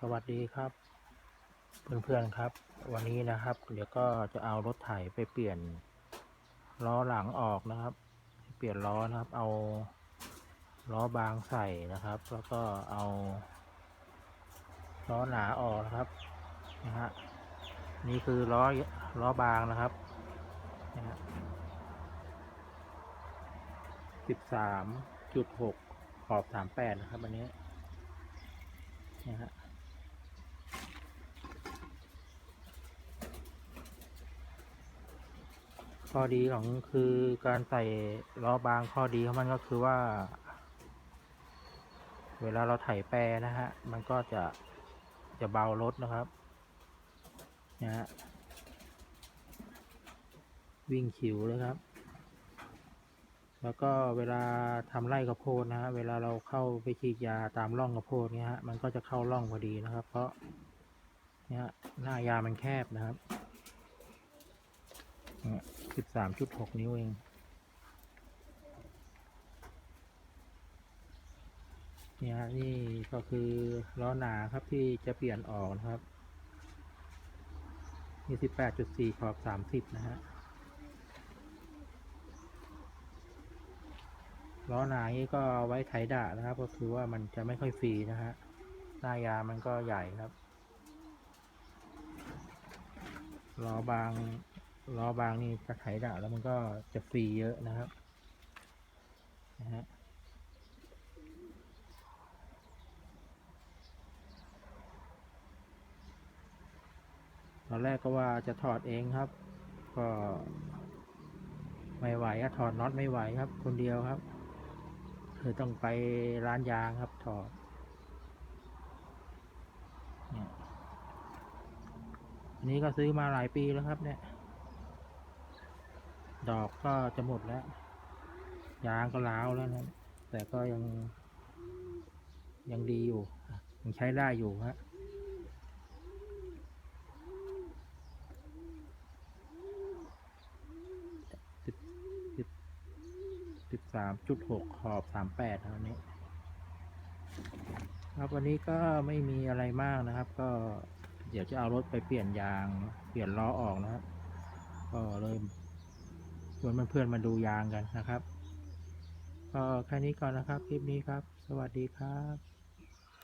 สวัสดีครับ เพื่อนๆครับ วันนี้นะครับ เดี๋ยวก็จะเอารถไถไปเปลี่ยนล้อหลังออกนะครับ เปลี่ยนล้อนะครับ เอาล้อบางใส่นะครับ แล้วก็เอาล้อหนาออกนะครับนะฮะนี่คือล้อล้อบางนะครับนะฮะสิบสามจุดหกขอบสามแปดนะครับอันนี้ นะฮะข้อดีของคือการใส่ล้อบางข้อดีของมันก็คือว่า เวลาเราไถแปรนะฮะ มันก็จะจะเบารถนะครับนะฮะวิ่งขิวเลยครับ แล้วก็เวลาทำไร่ข้าวโพดนะฮะเวลาเราเข้าไปฉีดยาตามร่องข้าวโพดเนี่ยฮะมันก็จะเข้าร่องพอดีนะครับ เพราะเนี่ยหน้ายามันแคบนะครับสิบสามจุดหกนิ้วเองเนี่ยฮะนี่ก็คือล้อหนาครับที่จะเปลี่ยนออกนะครับนี่สิบแปดจุดสี่ขอบสามสิบนะฮะ ล้อหนานี้ก็เอาไว้ไถดะนะครับ ก็คือว่ามันจะไม่ค่อยฟรีนะฮะหน้ายามันก็ใหญ่ครับล้อบางล้อบางนี่ถ้าไถดะแล้วมันก็จะฟรีเยอะนะครับนะฮะตอนแรกก็ว่าจะถอดเองครับ ก็ไม่ไหวอะถอดน็อตไม่ไหวครับ คนเดียวครับ คือต้องไปร้านยางครับถอดนี่ยอันนี้ก็ซื้อมาหลายปีแล้วครับ เนี่ย ดอกก็จะหมดแล้ว ยางก็ล้าวแล้วนะแต่ก็ยัง ยังดีอยู่ ยังใช้ได้อยู่ฮะสิบสิบ สิบสามจุดหกขอบสามแปดครับวันนี้ ครับวันนี้ก็ไม่มีอะไรมากนะครับ ก็เดี๋ยวจะเอารถไปเปลี่ยนยาง เปลี่ยนล้อออกนะครับ ก็เลยชวนเพื่อนๆมาดูยางกันนะครับ ก็แค่นี้ก่อนนะครับ คลิปนี้ครับ สวัสดีครับ